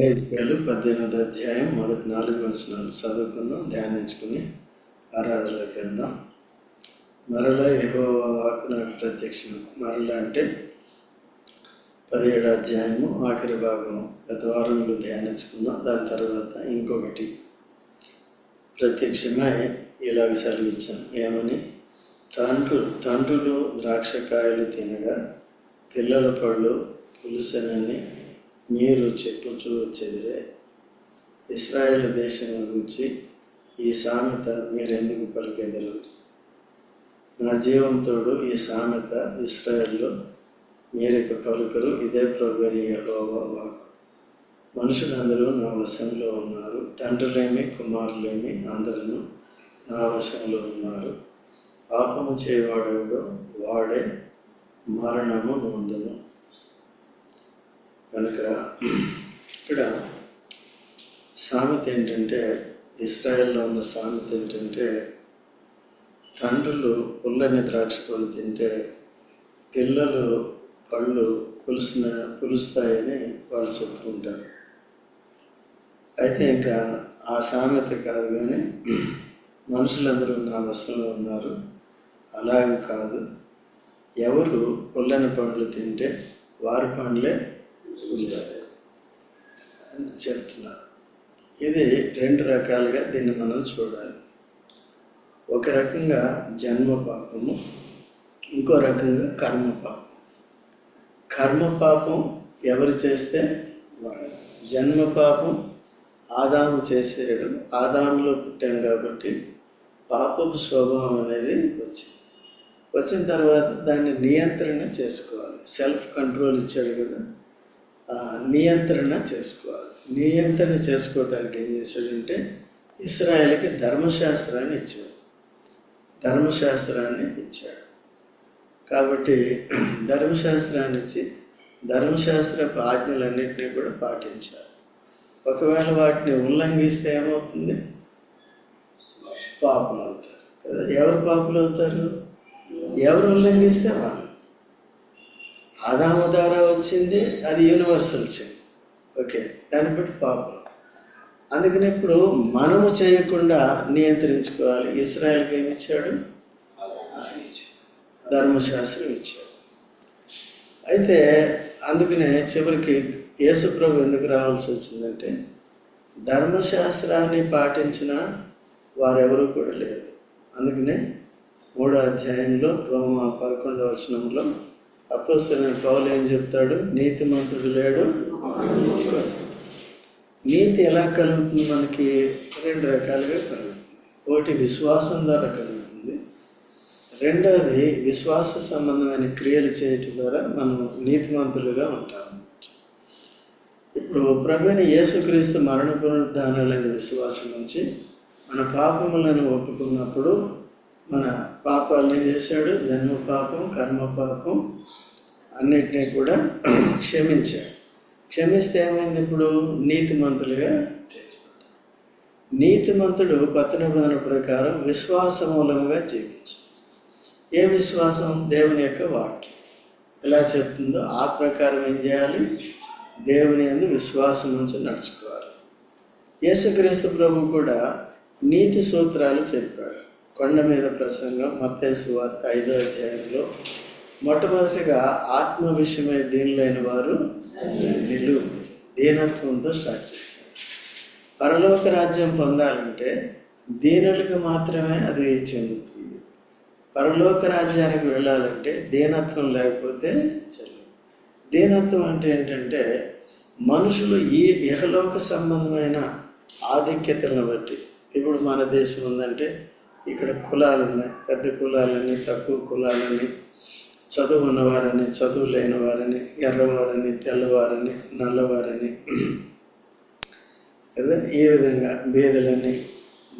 ఏహెచ్కేలు పద్దెనిమిది అధ్యాయం మొదటి నాలుగు వచనాలు. చదువుకుందాం ధ్యానించుకుని ఆరాధనలోకి వెళ్దాం మరలా ఏవో వాకు నాకు ప్రత్యక్షం మరలా అంటే పదిహేడు అధ్యాయము ఆఖరి భాగం. గత వారంలో ధ్యానించుకున్నాం. దాని తర్వాత ఇంకొకటి. ప్రత్యక్షమై ఇలాగ సెలవిచ్చాను. ఏమని? తండ్రు తండ్రులు ద్రాక్షకాయలు తినగా పిల్లల పళ్ళు పులుసనని మీరు చెప్పుచూ వచ్చేదిరే ఇస్రాయేల్ దేశం గురించి ఈ సామెత మీరెందుకు పలికెదరు? నా జీవంతోడు ఈ సామెత ఇస్రాయేల్లో మీరిక పలుకరు ఇదే ప్రభు మనుషులందరూ నా వశంలో ఉన్నారు తండ్రులేమి కుమారులేమి అందరూ నా వశంలో ఉన్నారు. పాపము చేయవాడెవడో వాడే మరణము నొందును కనుక ఇక్కడ సామెత ఏంటంటే ఇస్రాయెల్లో ఉన్న సామెత ఏంటంటే తండ్రులు పుల్లని ద్రాక్ష పళ్ళు తింటే పిల్లలు పళ్ళు పులుసిన పులుస్తాయని వాళ్ళు చెప్పుకుంటారు. అయితే ఇంకా ఆ సామెత కాదు కానీ మనుషులందరూ నా వశంలో ఉన్నారు. అలాగే కాదు ఎవరు పుల్లని పండ్లు తింటే వారి పండ్లే చెప్తున్నారు ఇది రెండు రకాలుగా దీన్ని మనం చూడాలి. ఒక రకంగా జన్మ పాపము ఇంకో రకంగా కర్మ పాపం కర్మ పాపం ఎవరు చేస్తే వాడు జన్మ పాపం ఆదాము చేసేయడం ఆదాములో పుట్టాం కాబట్టి పాపపు స్వభావం అనేది వచ్చింది. వచ్చిన తర్వాత దాన్ని నియంత్రణ చేసుకోవాలి. సెల్ఫ్ కంట్రోల్ ఇచ్చాడు కదా. నియంత్రణ చేసుకోవాలి. నియంత్రణ చేసుకోవడానికి ఏం చేశాడంటే ఇస్రాయల్కి ధర్మశాస్త్రాన్ని ఇచ్చాడు. ధర్మశాస్త్రాన్ని ఇచ్చాడు. కాబట్టి ధర్మశాస్త్రాన్ని ఇచ్చి ధర్మశాస్త్రపు ఆజ్ఞలన్నింటినీ కూడా పాటించాలి. ఒకవేళ వాటిని ఉల్లంఘిస్తే ఏమవుతుంది? పాపులు అవుతారు కదా. ఎవరు పాపులు అవుతారు ఎవరు ఉల్లంఘిస్తే వాళ్ళు. ఆదాము ద్వారా వచ్చింది అది యూనివర్సల్ చెయ్యి. ఓకే దాన్ని బట్టి పాపం. అందుకని ఇప్పుడు మనము చేయకుండా నియంత్రించుకోవాలి. ఇస్రాయల్కి ఏమి ఇచ్చాడు? ధర్మశాస్త్రం ఇచ్చాడు. అయితే అందుకనే చివరికి యేసుప్రభు ఎందుకు రావాల్సి వచ్చిందంటే ధర్మశాస్త్రాన్ని పాటించిన వారెవరూ కూడా లేరు. అందుకనే మూడో అధ్యాయంలో రోమ పదకొండవ వచనంలో అపోస్తులైన పౌలు ఏం చెప్తాడు? నీతిమంతుడు లేడు. నీతి ఎలా కలుగుతుంది మనకి? రెండు రకాలుగా కలుగుతుంది. ఒకటి విశ్వాసం ద్వారా కలుగుతుంది. రెండవది విశ్వాస సంబంధమైన క్రియలు చేయటం ద్వారా మనం నీతిమంతులుగా ఉంటాం ఇప్పుడు ప్రభుని యేసుక్రీస్తు మరణ పునరుద్ధానాలైన విశ్వాసం నుంచి మన పాపములను ఒప్పుకున్నప్పుడు మన పాపాలని చేశాడు జన్మ పాపం కర్మ పాపం అన్నిటినీ కూడా క్షమించాడు. క్షమిస్తే ఏమైంది ఇప్పుడు? నీతిమంతులుగా తెలుసుకుంటాడు నీతిమంతుడు కొత్త నిబంధన ప్రకారం విశ్వాస మూలంగా జీవించు ఏ విశ్వాసం? దేవుని యొక్క వాక్యం. ఎలా చెప్తుందో ఆ ప్రకారం ఏం చేయాలి? దేవుని అందు విశ్వాసం నుంచి నడుచుకోవాలి. యేసుక్రీస్తు ప్రభు కూడా నీతి సూత్రాలు చెప్పాడు. కొండ మీద ప్రసంగం మత్తేసు వార్త ఐదో అధ్యాయంలో. మొట్టమొదటిగా ఆత్మ విషయమై దీనిలైన వారు నిలువ దీనత్వంతో స్టార్ట్ చేశారు. పరలోక రాజ్యం పొందాలంటే దీనులకు మాత్రమే అది చెందుతుంది. పరలోక రాజ్యానికి వెళ్ళాలంటే దీనత్వం లేకపోతే చెల్లదు. దీనత్వం అంటే ఏంటంటే మనుషులు ఈ ఇహలోక సంబంధమైన ఆధిక్యతలను బట్టి ఇప్పుడు మన దేశం ఉందంటే ఇక్కడ కులాలు ఉన్నాయి పెద్ద కులాలని తక్కువ కులాలని చదువు ఉన్నవారని చదువు లేని వారని ఎర్రవారని తెల్లవారని నల్లవారని కదా? ఈ విధంగా భేదలని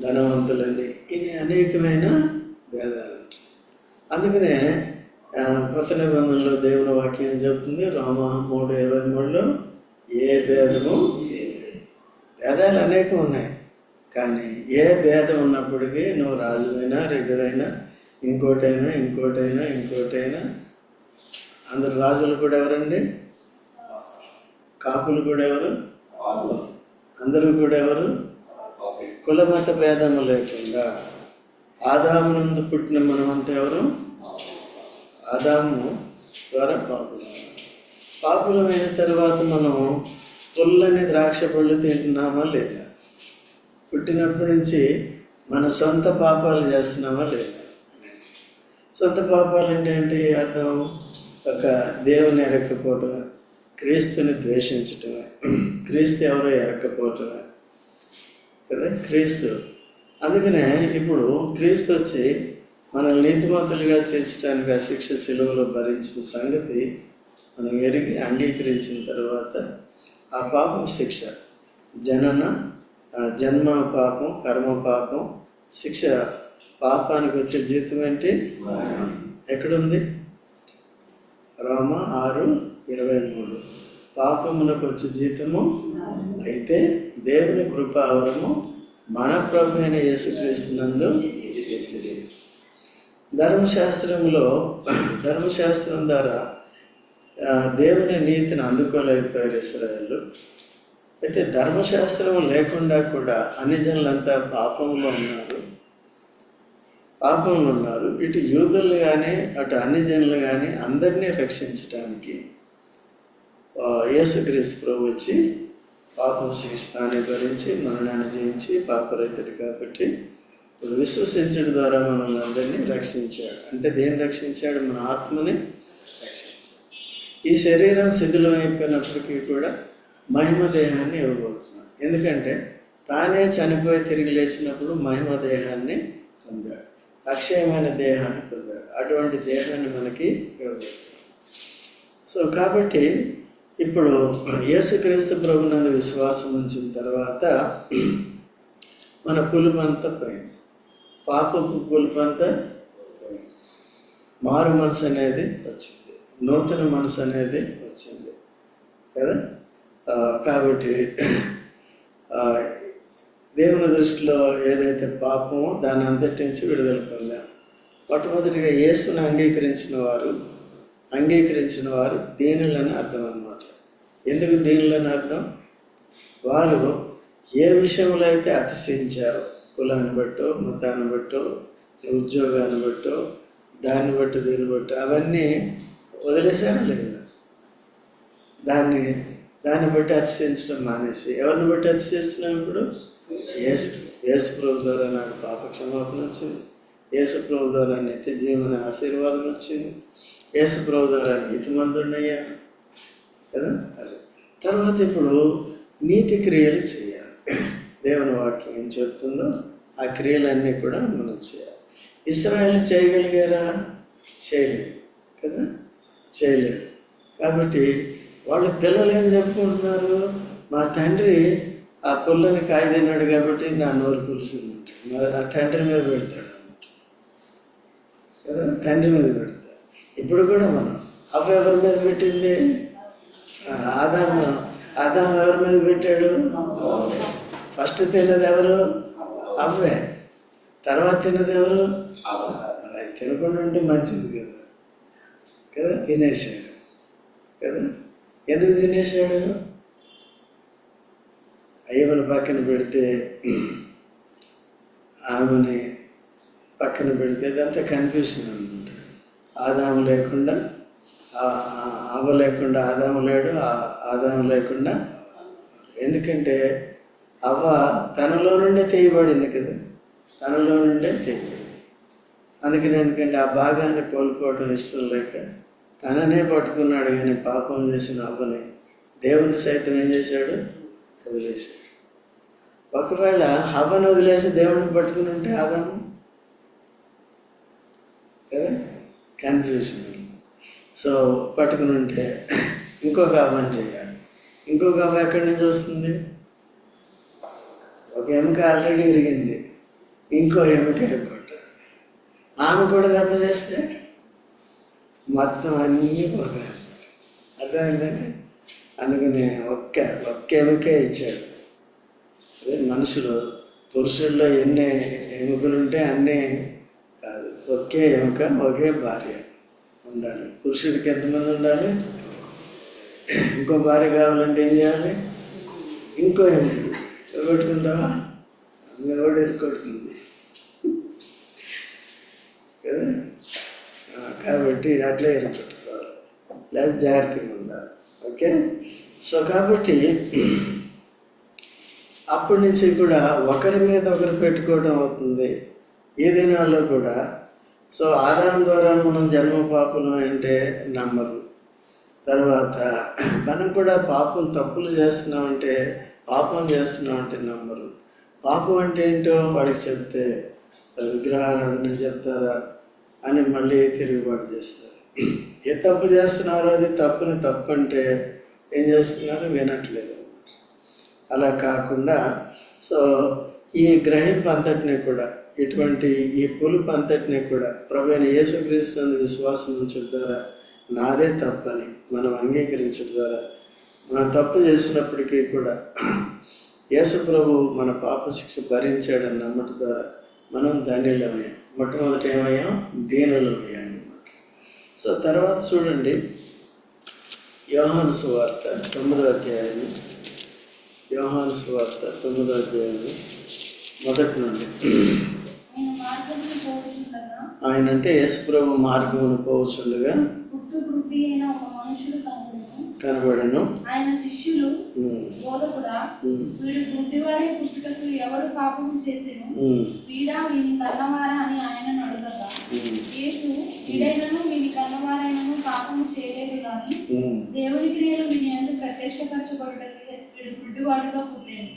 ధనవంతులని ఇన్ని అనేకమైన భేదాలు ఉంటాయి. అందుకనే కొత్త నిబంధనలో దేవుని వాక్యం చెప్తుంది? రామ మూడు ఇరవై మూడులో ఏ భేదము? భేదాలు అనేకం ఉన్నాయి. కానీ ఏ భేదం ఉన్నప్పటికీ నువ్వు రాజువైనా రెడ్డివైనా ఇంకోటైనా ఇంకోటైనా ఇంకోటైనా అందరు రాజులు కూడా ఎవరండి? కాపులు కూడా ఎవరు? అందరూ కూడా ఎవరు? కులమత భేదము లేకుండా. ఆదాము నుండి పుట్టిన మనమంతా ఎవరు? ఆదాము ద్వారా పాపులం. పాపులమైన తర్వాత మనం పుల్లని ద్రాక్ష పళ్ళు తింటున్నామా లేదా? పుట్టినప్పటి నుంచి మన సొంత పాపాలు చేస్తున్నామా లేదా? సొంత పాపాలు ఏంటంటే అర్థం ఒక దేవుని ఎరక్కపోవటమే? క్రీస్తుని ద్వేషించటమే? క్రీస్తు ఎవరో ఎరక్కపోవటమే? కదా క్రీస్తు. అందుకనే ఇప్పుడు క్రీస్తు వచ్చి మన నీతిమంతులుగా తీర్చడానికి ఆ శిక్ష సెలవులో భరించిన సంగతి మనం ఎరిగి అంగీకరించిన తర్వాత ఆ పాపం శిక్ష జనన జన్మ పాపం కర్మ పాపం శిక్ష పాపానికి వచ్చే జీతం ఏంటి? ఎక్కడుంది? రోమ ఆరు ఇరవై మూడు. పాపమునకు వచ్చే జీతము అయితే దేవుని కృపావరము మన ప్రభు అయిన యేసుక్రీస్తునందు ధర్మశాస్త్రంలో ధర్మశాస్త్రం ద్వారా దేవుని నీతిని అందుకోలేకపోయారు ఇస్రాయల్. అయితే ధర్మశాస్త్రం లేకుండా కూడా అన్ని జనులంతా పాపంలో ఉన్నారు. పాపంలో ఉన్నారు. ఇటు యూదులు కానీ అటు అన్ని జనులు కానీ అందరినీ రక్షించడానికి యేసుక్రీస్తు ప్రభు వచ్చి పాపం శిస్తాన్ని భరించి మరణాన్ని జయించి పాపరైతుడు కాబట్టి ఇప్పుడు విశ్వసించడం ద్వారా మనల్ని అందరినీ రక్షించాడు. అంటే దేన్ని రక్షించాడు? మన ఆత్మని రక్షించాడు. ఈ శరీరం శిథిలం అయిపోయినప్పటికీ కూడా మహిమ దేహాన్ని ఇవ్వబోతున్నాడు ఎందుకంటే తానే చనిపోయి తిరిగి లేచినప్పుడు మహిమ దేహాన్ని పొందాడు. అక్షయమైన దేహాన్ని పొందాడు. అటువంటి దేహాన్ని మనకి ఇవ్వబోతున్నాడు సో కాబట్టి ఇప్పుడు యేసుక్రీస్తు ప్రభునందు విశ్వాసం ఉంచిన తర్వాత మన పులుపంతా పోయింది. పాపపు పులుపంతా పోయింది. మారు మనసు అనేది వచ్చింది. నూతన మనసు అనేది వచ్చింది. కదా? కాబట్టి దేవుని దృష్టిలో ఏదైతే పాపమో దాన్ని అంతటి నుంచి విడుదల పొందాం. మొట్టమొదటిగా యేసును అంగీకరించిన వారు అంగీకరించిన వారు దీనులని అర్థం అన్నమాట. ఎందుకు దీనులని అర్థం? వారు ఏ విషయంలో అయితే అతిశయించారో కులాన్ని బట్టో మతాన్ని బట్టో ఉద్యోగాన్ని బట్టో దాన్ని బట్టి దీన్ని బట్టి అవన్నీ వదిలేశారా లేదా? దాన్ని దాన్ని బట్టి అతిశయించడం మానేసి. ఎవరిని బట్టి అతిశయిస్తున్నాం ఇప్పుడు? యేసు యేసు ప్రభు ద్వారా నాకు పాప క్షమాపణ వచ్చింది. యేసు ప్రభు ద్వారా నిత్య జీవన ఆశీర్వాదం వచ్చింది. యేసు ప్రభు ద్వారా నీతిమంతుడినయ్యా. కదా? అదే. తర్వాత ఇప్పుడు నీతి క్రియలు చేయాలి. దేవుని వాక్యం ఏం చెప్తుందో ఆ క్రియలన్నీ కూడా మనం చేయాలి. ఇస్రాయల్ చేయగలిగారా? చేయలేదు. కదా? చేయలేదు. కాబట్టి వాళ్ళ పిల్లలు ఏం చెప్పుకుంటున్నారు? మా తండ్రి ఆ పుల్లని కాయ తిన్నాడు కాబట్టి నా నోరు పులిసిందంట. ఆ తండ్రి మీద పెడతాడు అనమాట కదా? తండ్రి మీద పెడతాడు ఇప్పుడు కూడా మనం అవ్వ ఎవరి మీద పెట్టింది? ఆదాం మనం ఆదాము ఎవరి మీద పెట్టాడు? ఫస్ట్ తిన్నది ఎవరు? అవ్వే. తర్వాత తిన్నది ఎవరు? తినకుండా ఉంటే మంచిది కదా. కదా? తినేసాడు. కదా? ఎందుకు తినేసాడు? అయ్యమని పక్కన పెడితే ఆమెని పక్కన పెడితే ఇదంతా కన్ఫ్యూషన్ అనమాట ఆదాము లేకుండా అవ లేకుండా ఆదాము లేడు ఆదాము లేకుండా. ఎందుకంటే అవ్వ తనలో నుండే తెయబడింది కదా తనలో నుండే తెయబడింది. అందుకని ఎందుకంటే ఆ భాగాన్ని కోల్పోవడం ఇష్టం లేక తననే పట్టుకున్నాడు కానీ పాపం చేసిన అవ్వని దేవుని సైతం ఏం చేశాడు? వదిలేశాడు. ఒకవేళ హవ్వను వదిలేసి దేవుడిని పట్టుకుని ఉంటే ఆదాము కదా? కన్ఫ్యూజన్ సో పట్టుకుని ఉంటే ఇంకొక అవ్వని చేయాలి. ఇంకొక అవ్వ ఎక్కడి నుంచి వస్తుంది? ఒక ఎముక ఆల్రెడీ ఇరిగింది ఇంకో ఎముక ఇరగొట్టాలి ఆమె కూడా దెబ్బ చేస్తే? మొత్తం అన్నీ పోతాయి. అర్థమైందండి? అందుకని ఒక్క ఒక్క ఎముకే ఇచ్చాడు. అదే మనుషులు పురుషుల్లో ఎన్ని ఎముకలు ఉంటే అన్నీ కాదు. ఒకే ఎముక ఒకే భార్య ఉండాలి. పురుషుడికి ఎంతమంది ఉండాలి? ఇంకో భార్య కావాలంటే ఏం చేయాలి? ఇంకో ఎముక. కొట్టుకుంటావా? ఎవడు ఎరుకొట్టుకుంది కదా? కాబట్టి అట్లే ఎరుపెట్టుకోవాలి లేదా జాగ్రత్తగా ఉండాలి. ఓకే? సో కాబట్టి అప్పటి నుంచి కూడా ఒకరి మీద ఒకరు పెట్టుకోవడం అవుతుంది. ఈ దినాల్లో కూడా. సో ఆదాయం ద్వారా మనం జన్మ పాపం అంటే నమ్మరు. తర్వాత మనం కూడా పాపం తప్పులు చేస్తున్నామంటే పాపం చేస్తున్నామంటే నమ్మరు. పాపం అంటే ఏంటో వాడికి చెప్తే విగ్రహారాధన చెప్తారా? అని మళ్ళీ తిరుగుబాటు చేస్తారు. ఏ తప్పు చేస్తున్నారో అది తప్పుని తప్పు అంటే ఏం చేస్తున్నారు? వినట్లేదు అన్నమాట. అలా కాకుండా సో ఈ గ్రహింపు అంతటిని కూడా ఇటువంటి ఈ పులుపు అంతటిని కూడా ప్రభుత్వ యేసుక్రీస్తునందు విశ్వాసం ఉంచడం ద్వారా నాదే తప్పని మనం అంగీకరించడం ద్వారా మనం తప్పు చేసినప్పటికీ కూడా యేసు ప్రభు మన పాప శిక్ష భరించాడని నమ్మటం ద్వారా మనం ధన్యులమయ్యాం. మొట్టమొదటి ఏమయ్యాం? దీనులమయ్యాం అన్నమాట సో తర్వాత చూడండి. యోహాను సువార్త తొమ్మిదో అధ్యాయం యోహాను సువార్త తొమ్మిదో అధ్యాయం మొదటి నుండి. ఆయన అంటే యేసుప్రభు మార్గమును పోవచ్చుండగా కనబడను. ఆయన శిష్యులు బోధకుడా వీడు గుడ్డివాడే పుట్టుటకు ఎవడు పాపం చేసెను? వీడా వీని కన్నవారా అని ఆయనను అడగగా. యేసు వీడైనను వీని కన్నవారైనను పాపం చేయలేదు గాని. దేవుని క్రియలు వీని ఎందుకు ప్రత్యక్షపరచబడుటకు వీడు గుడ్డివాడుగా పుట్టాను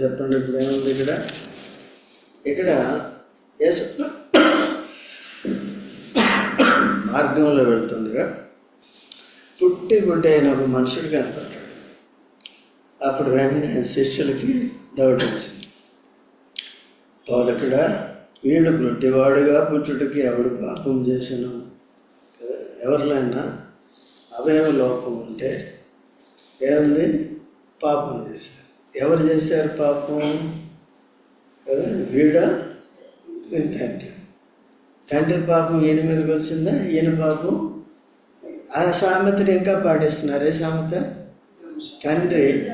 చెప్పండి ఇప్పుడు ఏముంది ఇక్కడ? ఇక్కడ యేసు మార్గంలో వెళ్తుండగా పుట్టి గుడ్డ అయిన ఒక మనుషుడు కనపడ్డాడు. అప్పుడు వెంటనే శిష్యులకి డౌట్ వచ్చింది. బోధకుడా వీడు గుడ్డివాడుగా పుట్టుడికి ఎవడు పాపం చేసాను? కదా ఎవరిలో అవయవ లోపం ఉంటే ఏముంది పాపం చేశారు. ఎవరు చేశారు పాపం? కదా వీడ? తండ్రి. తండ్రి పాపం ఈయన మీదకి వచ్చిందా? ఈయన పాపం? ఆ సామెతను ఇంకా పాటిస్తున్నారు. ఏ సామెత? తండ్రి.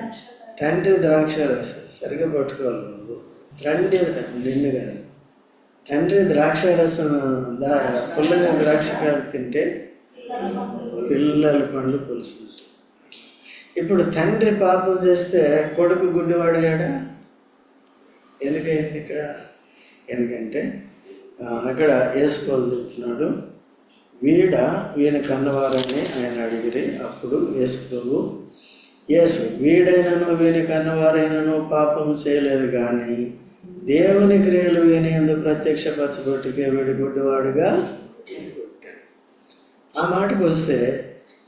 తండ్రి ద్రాక్ష రసం. సరిగా పట్టుకోవాలి బాబు. తండ్రి నిన్ను కాదు. తండ్రి ద్రాక్ష రసం దా పుల్లగా ద్రాక్ష కాయలు తింటే పిల్లల పండ్లు పులుసుంటాయి. ఇప్పుడు తండ్రి పాపం చేస్తే కొడుకు గుడ్డివాడయ్యాడా ఎందుకైంది ఇక్కడ? ఎందుకంటే అక్కడ యేసుప్రభు చెప్తున్నాడు వీడ ఈయన కన్నవారని ఆయన అడిగిరి. అప్పుడు యేసుప్రభు యేసు వీడైనను వీని కన్నవారైనను పాపం చేయలేదు కానీ దేవుని క్రియలు వీని ఎందు ప్రత్యక్షపరచబట్టుకే వీడి గుడ్డివాడుగా ఆ మాటకు వస్తే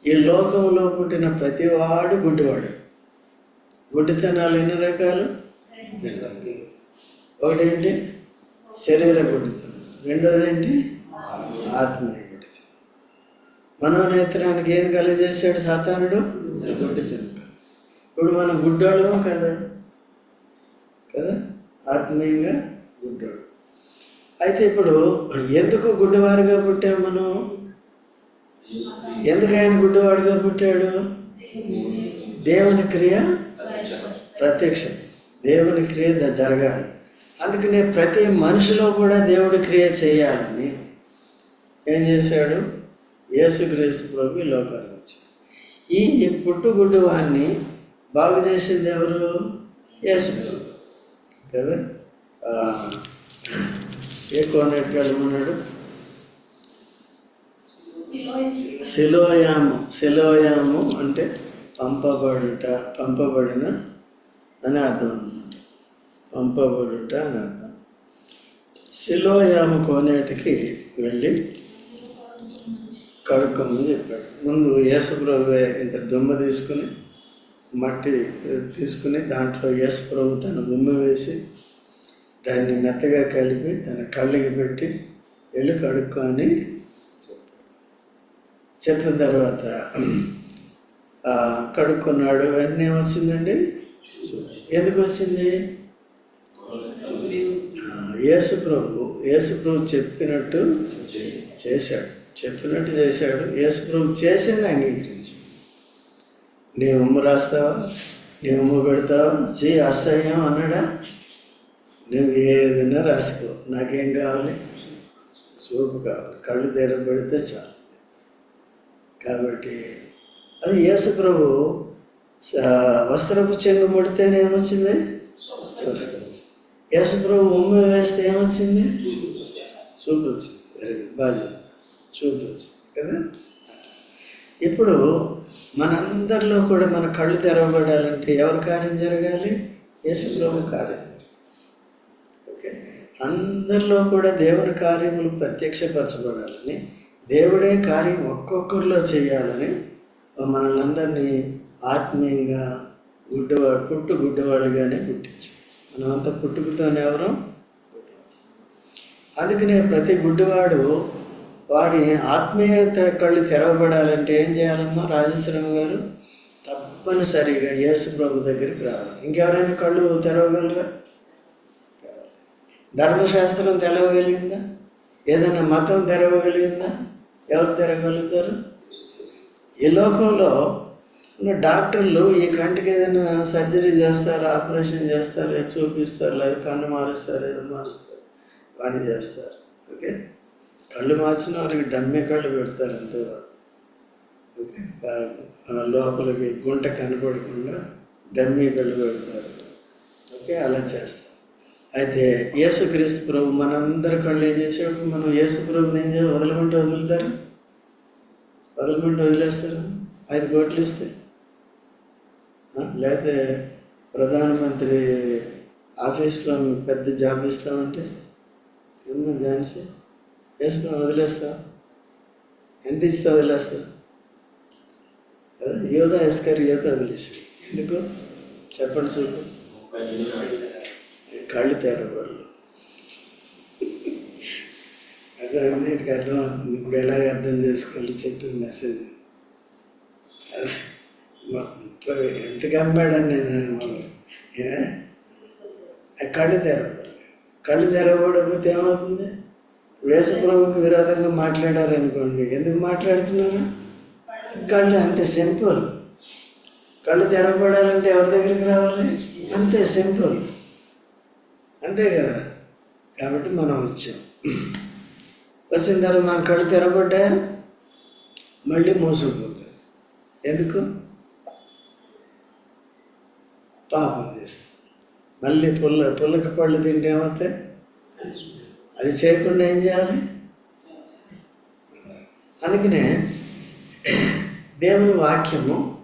ఈ లోకంలో పుట్టిన ప్రతివాడు గుడ్డివాడు. గుడ్డితనాలు ఎన్ని రకాలు? ఒకటేంటి? శరీర గుడ్డితనం. రెండోదేంటి? ఆత్మీయ మనోనేత్రానికి ఏది కలిగజేశాడు సాతానుడు? ఇప్పుడు మనం గుడ్డోళ్ళమో కదా? కదా? ఆత్మీయంగా గుడ్డోడు అయితే ఇప్పుడు ఎందుకు గుడ్డివారుగా పుట్టాం మనం? ఎందుకు ఆయన గుడ్డివాడుగా పుట్టాడు? దేవుని క్రియ ప్రత్యక్షం దేవుని క్రియ జరగాలి. అందుకనే ప్రతి మనిషిలో కూడా దేవుడి క్రియ చేయాలని ఏం చేశాడు? యేసుక్రీస్తు ప్రభు ఈ లోకానికి వచ్చాడు. ఈ పుట్టుగుడ్డు వాడిని బాగు చేసింది ఎవరు? యేసు ప్రభు. కదా? ఏ కోనేటికి వెళ్ళమన్నాడు? శిలోయాము శిలోయాము అంటే పంపబడుట పంపబడిన అని అర్థం అనమాట పంపబడుట అని అర్థం. శిలోయాము కోనేటికి వెళ్ళి కడుక్కోమని చెప్పాడు. ముందు యేసుప్రభువే ఇంత దుమ్మ తీసుకుని మట్టి తీసుకుని దాంట్లో యేసుప్రభు తన ఉమ్మ వేసి దాన్ని మెత్తగా కలిపి తన కళ్ళకి పెట్టి వెళ్ళి కడుక్కో అని చెప్పిన తర్వాత కడుక్కున్నాడు వెంటనే వచ్చిందండి? ఎందుకు వచ్చింది? యేసుప్రభు యేసుప్రభు చెప్పినట్టు చేశాడు. చెప్పినట్టు చేశాడు. యేసుప్రభు చేసింది అంగీకరించి. నీ ఉమ్ము రాస్తావా? నీ ఉమ్ము పెడతావా? చీ అసహ్యం అన్నాడా? నువ్వు ఏదైనా రాసుకో. నాకేం కావాలి? చూపు కావాలి. కళ్ళు తెర పెడితే చాలు. కాబట్టి అది యేసుప్రభు వస్త్రపు చెంగు ముడితేనే ఏమొచ్చింది? స్వస్థ యేసుప్రభు ఉమ్మ వేస్తే ఏమొచ్చింది? చూపు వచ్చింది వెరీ గుడ్ బాగా చెప్పారు. కదా? ఇప్పుడు మనందరిలో కూడా మన కళ్ళు తెరవబడాలంటే ఎవరి కార్యం జరగాలి? యేసు కార్యం జరగాలి. ఓకే? అందరిలో కూడా దేవుని కార్యములు ప్రత్యక్షపరచబడాలని దేవుడే కార్యం ఒక్కొక్కరిలో చేయాలని మనల్ని అందరినీ ఆత్మీయంగా గుడ్డవాడు పుట్టు గుడ్డవాడుగానే పుట్టించు మనమంతా పుట్టుకతోనే ఎవరు? అందుకనే ప్రతి గుడ్డివాడు వాడి ఆత్మీయత కళ్ళు తెరవబడాలంటే ఏం చేయాలమ్మా? రాజేశ్వరం గారు తప్పనిసరిగా యేసు ప్రభు దగ్గరికి రావాలి. ఇంకెవరైనా కళ్ళు తెరవగలరా? ధర్మశాస్త్రం తెరవగలిగిందా? ఏదైనా మతం తెరవగలిగిందా? ఎవరు తెరవగలుగుతారు ఈ లోకంలో ఉన్న డాక్టర్లు ఈ కంటికి ఏదైనా సర్జరీ చేస్తారు? ఆపరేషన్ చేస్తారు? చూపిస్తారు? లేదా కన్ను మారుస్తారు? ఏదో మారుస్తారు. పని చేస్తారు. ఓకే? కళ్ళు మార్చిన వారికి డమ్మె కళ్ళు పెడతారు అంతే ఓకే? లోపలికి గుంట కనపడకుండా డమ్మీ కళ్ళు పెడతారు. ఓకే? అలా చేస్తారు. అయితే యేసుక్రీస్తు ప్రభు మనందరి కళ్ళు ఏం చేసేటప్పుడు మనం యేసు ప్రభుని ఏం చేయాలి? వదలమంటే వదులుతారు? వదలమంటే వదిలేస్తారు? ఐదు కోట్లు ఇస్తే? లేకపోతే ప్రధానమంత్రి ఆఫీస్లో పెద్ద జాబ్ ఇస్తామంటే? ఏమన్నా ఝాన్సీ వేసుకుని వదిలేస్తా? ఎంత ఇస్తే వదిలేస్తావు కదా యోధ ఎస్కర్ యోధ వదిలేసి. ఎందుకు? చెప్పండి చూపు కళ్ళు తేరు వాళ్ళు అర్థమైంది ఇక అర్థమవుతుంది. ఇప్పుడు ఎలాగ అర్థం చేసుకోవాలి చెప్పే మెసేజ్. ఎంతకు అమ్మాడని నేను అంటున్నాను ఏ? కళ్ళు తెరవాలి. కళ్ళు తెరవకపోతే ఏమవుతుంది? వేసప్రభుకి విరోధంగా మాట్లాడారనుకోండి ఎందుకు మాట్లాడుతున్నారు? కళ్ళు అంతే సింపుల్. కళ్ళు తెరవబడాలంటే ఎవరి దగ్గరికి రావాలి? అంతే సింపుల్. అంతే కదా? కాబట్టి మనం వచ్చాం. వచ్చిన తర్వాత మన కళ్ళు తెరబడ్డా మళ్ళీ మోసపోతుంది ఎందుకు? పాపం చేస్తుంది మళ్ళీ పుల్ల పుల్లక పళ్ళు తింటే ఏమవుతాయి? అది చేయకుండా ఏం చేయాలి? అందుకనే దేవుని వాక్యము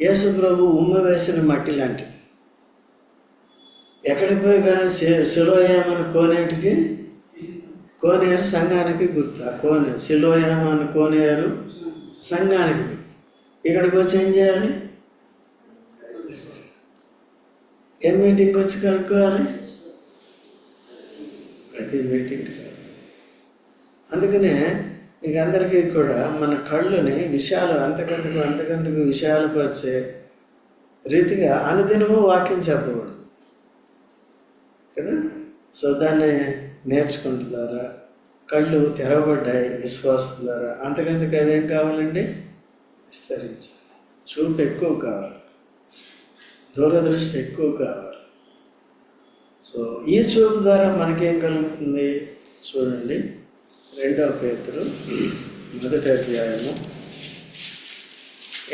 యేసు ప్రభు ఉమ్మ వేసిన మట్టి లాంటిది. ఎక్కడికి పోయి కానీ శిలోయామని కోనేటికి కోనేరు సంఘానికి గుర్తు. ఆ కోనే శిలోయామని కోనేరు సంఘానికి గుర్తు. ఇక్కడికి వచ్చి ఏం చేయాలి? ఏ మీటింగ్ వచ్చి కనుక్కోవాలి ప్రతి మీటింగ్ అందుకనే మీకు అందరికీ కూడా మన కళ్ళుని విషయాలు అంతకంతకు అంతకంతకు విషయాలు పరిచే రీతిగా అనుదినము వాక్యం చెప్పకూడదు. కదా? సో దాన్ని నేర్చుకుంటున్నారా కళ్ళు తెరవబడ్డాయి విశ్వాసం ద్వారా. అంతకంతకు అవేం కావాలండి? విస్తరించాలి. చూపు ఎక్కువ కావాలి. దూరదృష్టి ఎక్కువ కావాలి. సో ఈ చూపు ద్వారా మనకేం కలుగుతుంది? చూడండి. రెండవ పేతురు మొదటి అధ్యాయము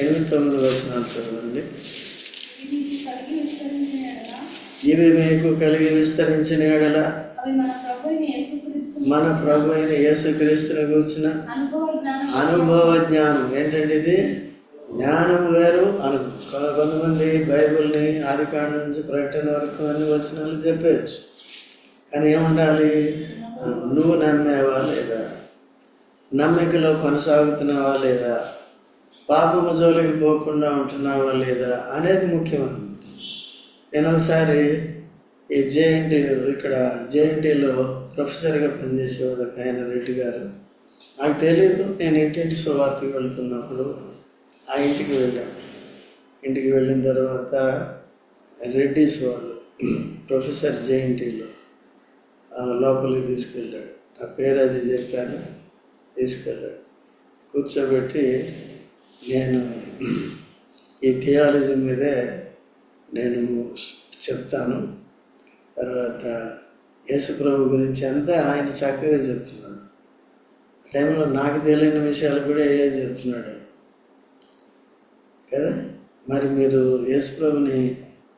ఎనిమిది తొమ్మిది వచనాలు చదవండి. ఇవి మీకు కలిగి విస్తరించిన ఎడల? అవి మన ప్రభు అయిన యేసుక్రీస్తుని గురించిన అనుభవ జ్ఞానం. ఏంటంటే ఇది? జ్ఞానం వేరు. అనుభవం కొంతమంది బైబిల్ని ఆదికాండ నుంచి ప్రకటన వరకు అన్ని వచనాలు చెప్పేయచ్చు. కానీ ఏముండాలి? నువ్వు నమ్మేవా లేదా? నమ్మికలో కొనసాగుతున్నావా లేదా? పాపము జోలికి పోకుండా ఉంటున్నావా లేదా అనేది ముఖ్యమైనది. నేను ఒకసారి ఈ జేఎన్టీ ఇక్కడ జేఎన్టీలో ప్రొఫెసర్గా పనిచేసేవాడు ఒక ఆయన రెడ్డి గారు. నాకు తెలియదు నేను ఇంటింటి సువార్తకి వెళ్తున్నప్పుడు ఆ ఇంటికి వెళ్ళాం. ఇంటికి వెళ్ళిన తర్వాత రెడ్డిస్ వాళ్ళు ప్రొఫెసర్ జేఎన్టీలో లోపలికి తీసుకెళ్ళాడు. నా పేరు అది చెప్పాను తీసుకెళ్ళాడు. కూర్చోబెట్టి నేను ఈ థియాలజీ మీదే నేను చెప్తాను. తర్వాత యేసుప్రభు గురించి అంతా ఆయన చక్కగా చెప్తున్నాడు. ఆ టైంలో నాకు తెలియని విషయాలు కూడా ఏ చెప్తున్నాడు. కదా? మరి మీరు యేసుప్రభుని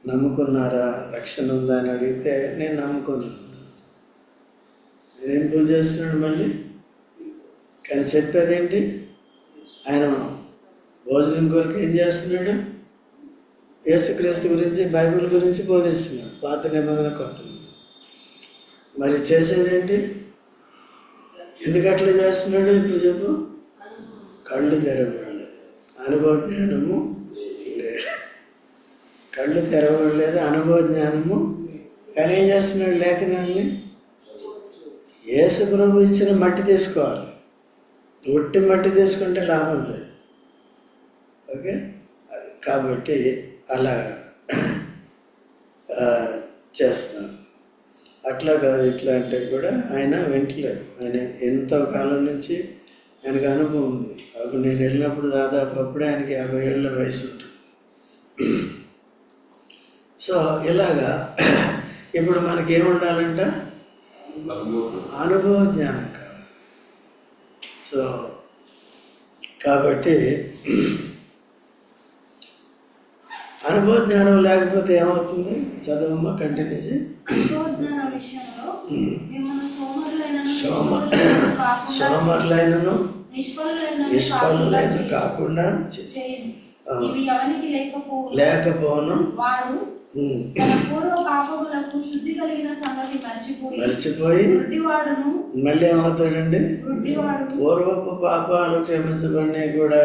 నమ్ముకున్నారా? రక్షణ ఉందా అని అడిగితే నేను నమ్ముకున్నాను ఏం పూజ చేస్తున్నాడు మళ్ళీ? కానీ చెప్పేదేంటి? ఆయన భోజనం కొరకు ఏం చేస్తున్నాడు? యేసుక్రీస్తు గురించి బైబిల్ గురించి బోధిస్తున్నాడు. పాత నిబంధన కొత్త మరి చేసేదేంటి? ఎందుకు అట్లా చేస్తున్నాడు? ఇప్పుడు చెప్పు. కళ్ళు తెరవు. అనుభవ జ్ఞానము లేదు. కళ్ళు తెరవలేదు అనుభవ జ్ఞానము కానీ ఏం చేస్తున్నాడు లేఖనాల్ని? యేసు ప్రభు ఇచ్చిన మట్టి తీసుకోవాలి. ఉట్టి మట్టి తీసుకుంటే లాభం లేదు. ఓకే? అది కాబట్టి అలా ఆ, చేస్తున్నారు అట్లా కాదు ఇట్లా అంటే కూడా ఆయన వింటలేదు. ఆయన ఎంతో కాలం నుంచి ఆయనకు అనుభవం ఉంది. అప్పుడు నేను వెళ్ళినప్పుడు దాదాపు అప్పుడే ఆయనకి యాభై ఏళ్ళ వయసు ఉంటుంది. సో ఇలాగా ఇప్పుడు మనకి ఏముండాలంట? అనుభవ జ్ఞానం కావాలి. సో కాబట్టి అనుభవ జ్ఞానం లేకపోతే ఏమవుతుంది? చదువమ్మా కంటిన్యూ చేయి. సోమ సోమరులైనను నిష్ఫలులైన కాకుండా లేకపోను మర్చిపోయి మళ్ళీ ఏమవుతాడండి? పూర్వపు పాపాలు క్షమించబడినవి కూడా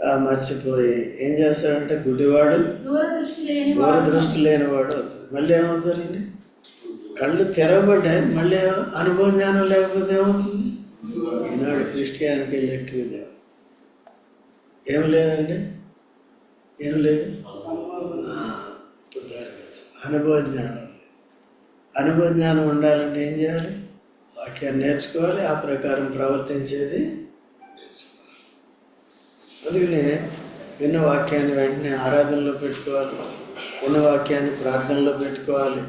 ఆ, మర్చిపోయి ఏం చేస్తాడంటే గుడివాడు దూరదృష్టి లేనివాడు. అవుతాడు. మళ్ళీ ఏమవుతారండి కళ్ళు తెరవబడ్డాయి మళ్ళీ అనుభవ జ్ఞానం లేకపోతే ఏమవుతుంది? ఈనాడు క్రిస్టియానిటీ లెక్క ఏం లేదండి? ఏం లేదు? ఇప్పుడు అనుభవ జ్ఞానం. లేదు అనుభవ జ్ఞానం ఉండాలంటే ఏం చేయాలి? వాక్యాన్ని నేర్చుకోవాలి ఆ ప్రకారం ప్రవర్తించేది నేర్చుకోవాలి. అందుకనే విన్న వాక్యాన్ని వెంటనే ఆరాధనలో పెట్టుకోవాలి విన్న వాక్యాన్ని ప్రార్థనలో పెట్టుకోవాలి.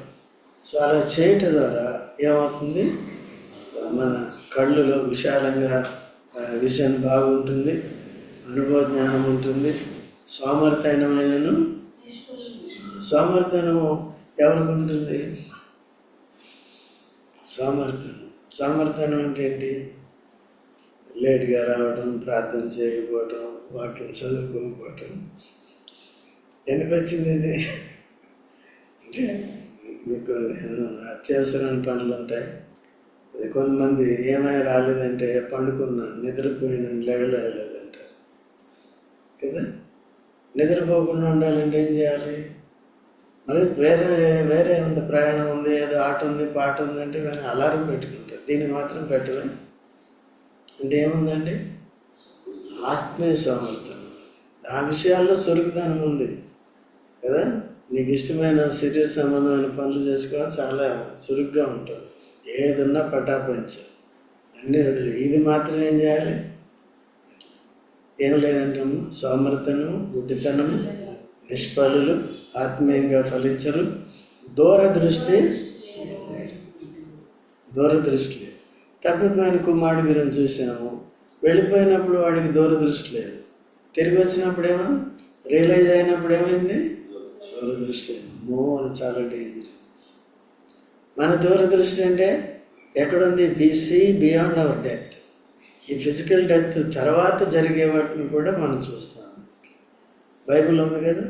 సో అలా చేయటం ద్వారా ఏమవుతుంది? మన కళ్ళులో విశాలంగా విజన్ బాగుంటుంది అనుభవ జ్ఞానం ఉంటుంది. సోమర్థనమైనను సోమర్థనము ఎవరికి ఉంటుంది? సామర్థ్యం. సామర్థ్యం అంటే ఏంటి? లేట్గా రావడం ప్రార్థన చేయకపోవటం వాక్యం చదువుకోకపోవటం. ఎందుకు వచ్చింది ఇది? అంటే మీకు అత్యవసరమైన పనులు ఉంటాయి. కొంతమంది ఏమై రాలేదంటే పండుకున్నాను నిద్రపోయినాను లేగలేదంటారు కదా? నిద్రపోకుండా ఉండాలంటే ఏం చేయాలి? మరి వేరే వేరే ఉంది ప్రయాణం ఉంది ఏదో ఆట ఉంది పాట ఉంది అంటే మేము అలారం పెట్టుకుంటారు. దీన్ని మాత్రం పెట్టడం అంటే ఏముందండి? ఆత్మీయ సమర్థం ఆ విషయాల్లో చురుకుదనం ఉంది. కదా? నీకు ఇష్టమైన శరీర సంబంధమైన పనులు చేసుకోవడం చాలా చురుగ్గా ఉంటుంది. ఏదున్నా పటాపంచు. అన్నీ వదిలే. ఇది మాత్రం ఏం చేయాలి? ఏం లేదంటే సోమర్థనము గుడ్డితనము నిష్ఫలులు ఆత్మీయంగా ఫలించరు. దూరదృష్టి దూరదృష్టి లేదు. తప్పిపోయిన కుమారుడు గురించి చూసాము. వెళ్ళిపోయినప్పుడు వాడికి దూరదృష్టి లేదు. తిరిగి వచ్చినప్పుడు ఏమో రియలైజ్ అయినప్పుడు ఏమైంది దూరదృష్టి మో అది చాలా డేంజరస్ మన దూరదృష్టి అంటే ఎక్కడుంది? బీసీ బియాండ్ అవర్ డెత్ ఈ ఫిజికల్ డెత్ తర్వాత జరిగే వాటిని కూడా మనం చూస్తాం బైబిల్ ఉంది కదా?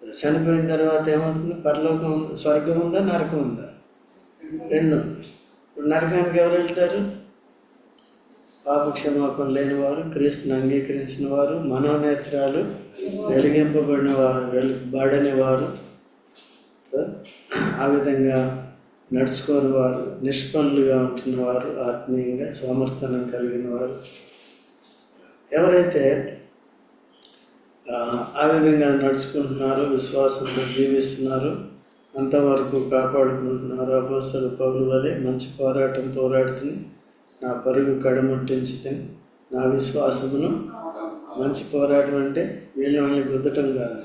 చనిపోయిన తర్వాత ఏమవుతుంది? పరలోకం స్వర్గం ఉందా? నరకం ఉందా? రెండు ఇప్పుడు నరకానికి ఎవరు వెళ్తారు? పాపక్షమాపణ లేని వారు క్రీస్తుని అంగీకరించిన వారు మనోనేత్రాలు వెలిగింపబడిన వారు వెలుబడని వారు ఆ విధంగా నడుచుకోని వారు నిష్పన్నులుగా ఉంటున్న వారు ఆత్మీయంగా సోమర్థనం కలిగిన వారు. ఎవరైతే ఆ, విధంగా నడుచుకుంటున్నారో విశ్వాసంతో జీవిస్తున్నారు అంతవరకు కాపాడుకుంటున్నారు అపోస్తలు పౌలు వలె మంచి పోరాటం పోరాడుతుంది నా పరుగు కడముట్టించుతుంది నా విశ్వాసమును మంచి పోరాటం అంటే వీళ్ళని వాళ్ళని గుద్దటం కాదు.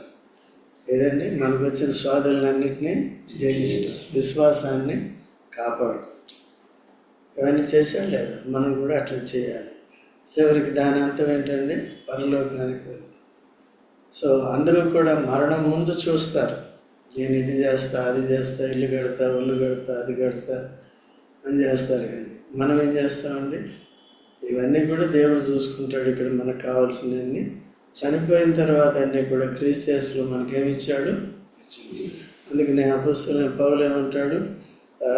ఏదండి? మనకు వచ్చిన స్వాదులన్నింటినీ జయించటం విశ్వాసాన్ని కాపాడుకోవటం. ఇవన్నీ చేశాడు లేదా? మనం కూడా అట్లా చేయాలి. చివరికి దాని అంతం ఏంటంటే పరలోకానికి సో అందరూ కూడా మరణం ముందు చూస్తారు. నేను ఇది చేస్తా అది చేస్తా ఇల్లు కడతా ఒళ్ళు కడతా అది కడతా అని చేస్తారు కానీ మనం ఏం చేస్తామండి? ఇవన్నీ కూడా దేవుడు చూసుకుంటాడు ఇక్కడ మనకు కావాల్సినవన్నీ. చనిపోయిన తర్వాత అన్నీ కూడా క్రీస్తేసులు మనకేమిచ్చాడు అందుకని అపుస్తున్న పౌలు ఏమంటాడు?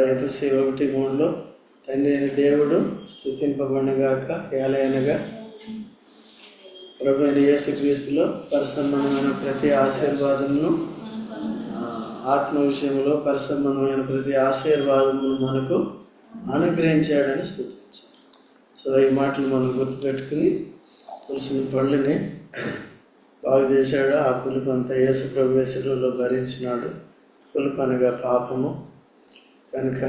ఎఫ్ఎస్సి ఒకటి మూడులో తండ్రి అయిన దేవుడు స్థుతింపబడినగాక ఏలైనగా ప్రభు అయిన యేసుక్రీస్తులో పరిసంబంధమైన ప్రతి ఆశీర్వాదమును ఆత్మ విషయంలో పరిసంబంధమైన ప్రతి ఆశీర్వాదమును మనకు అనుగ్రహించాడని స్థుతి సో ఈ మాటలు మనం గుర్తుపెట్టుకుని తులసిన పళ్ళుని బాగు చేశాడు. ఆ పులుపు అంతా యేసు ప్రవేశంలో భరించినాడు. పులుపు అనగా పాపము. కనుక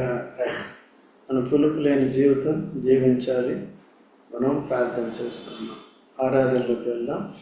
మన పులుపు లేని జీవితం జీవించాలి. మనం ప్రార్థన చేసుకున్నాం ఆరాధనలోకి వెళ్దాం.